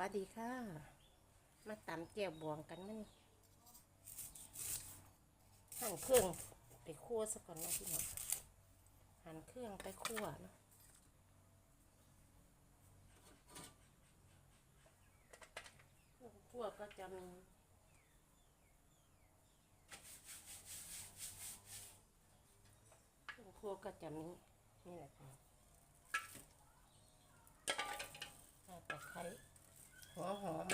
วัสดีค่ะ มาตำเจียวบวงกันมั้ยหั่นเครื่องไปคั่วซะก่อนนะพี่น้องหั่นเครื่องไปคั่วเนาะคั่วก็จะมีคั่วก็จะมีนี่แหละค่ะข่าตะไคร้ หัวหอม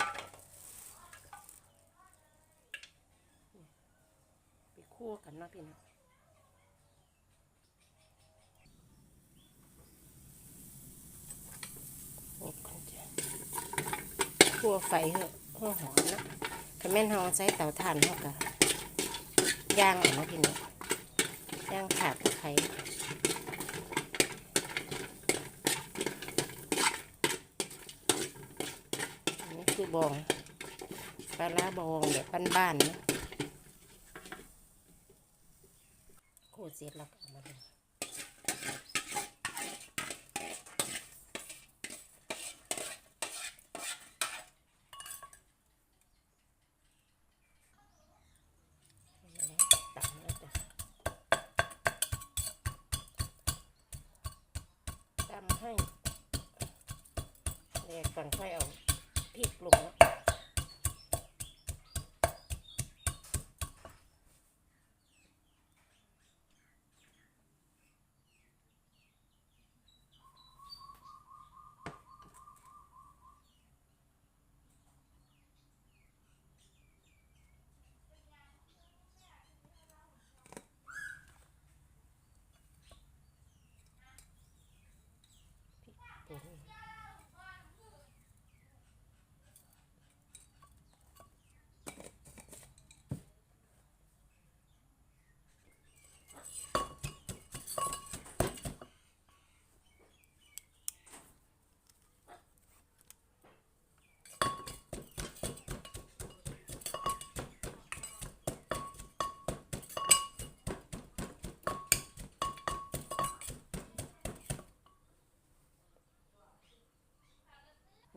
ไปคั่วกันนะพี่น้องนี่ก่อนจ้ะคั่วไฟเหอะหัวหอมนะถ้าแม่นเฮาใช้เตาถ่านเฮาก็ย่างเอะนะพี่น้องย่างขาดตะไคร้อันนี้คือ บองปลาร้าบองแบบบ้านๆนะโคตรเสร็จแล้วก็เอามาลงเล้วตำแล้วจ้ะตำให้แรกก่อนค่อยเอา พริกลงเ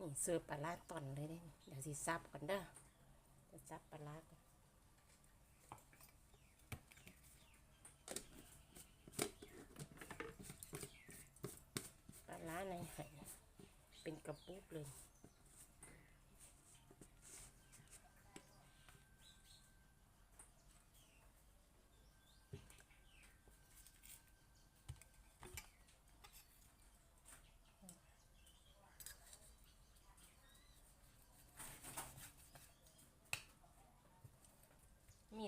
นี่เสิร์ฟปลาร้าตอนเลยเด้เดี๋ยวสิซับก่อนเด้อจะซับปลาร้าก่อนปลาร้าในไหเป็นกระปุกเลย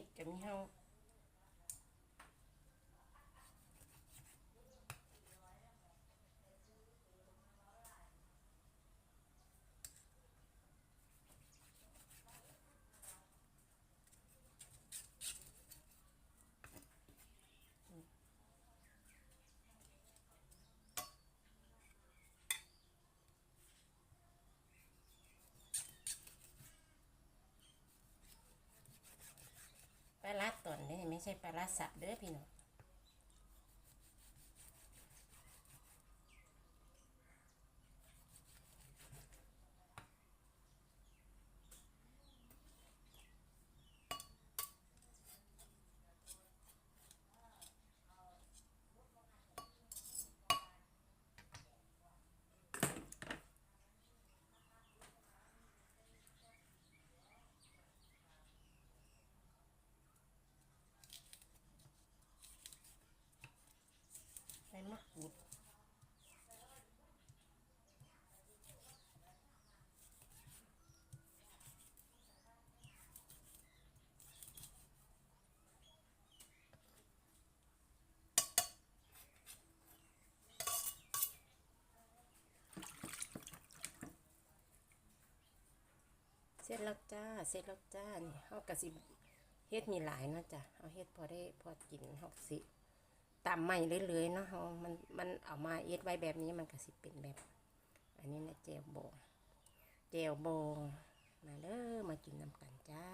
ดกับมีเฮา ปลาร้าตอนนี้ไม่ใช่ปลาร้าสับเด้อพี่น้อง มะกรูดเสร็จแล้วจ้า เสร็จแล้วจ้า นี่เฮากะสิเฮ็ดมีหลายเนาะจ้ะ เอาเฮ็ดพอได้พอกินเฮาก็สิ ตามใหม่เรื่อยๆเนาะมันมันเอามาเอ็ดไว้แบบนี้มันก็สิเป็นแบบ อันนี้นะเจลบองเจลบองมาเด้อมากินน้ำกันจ้า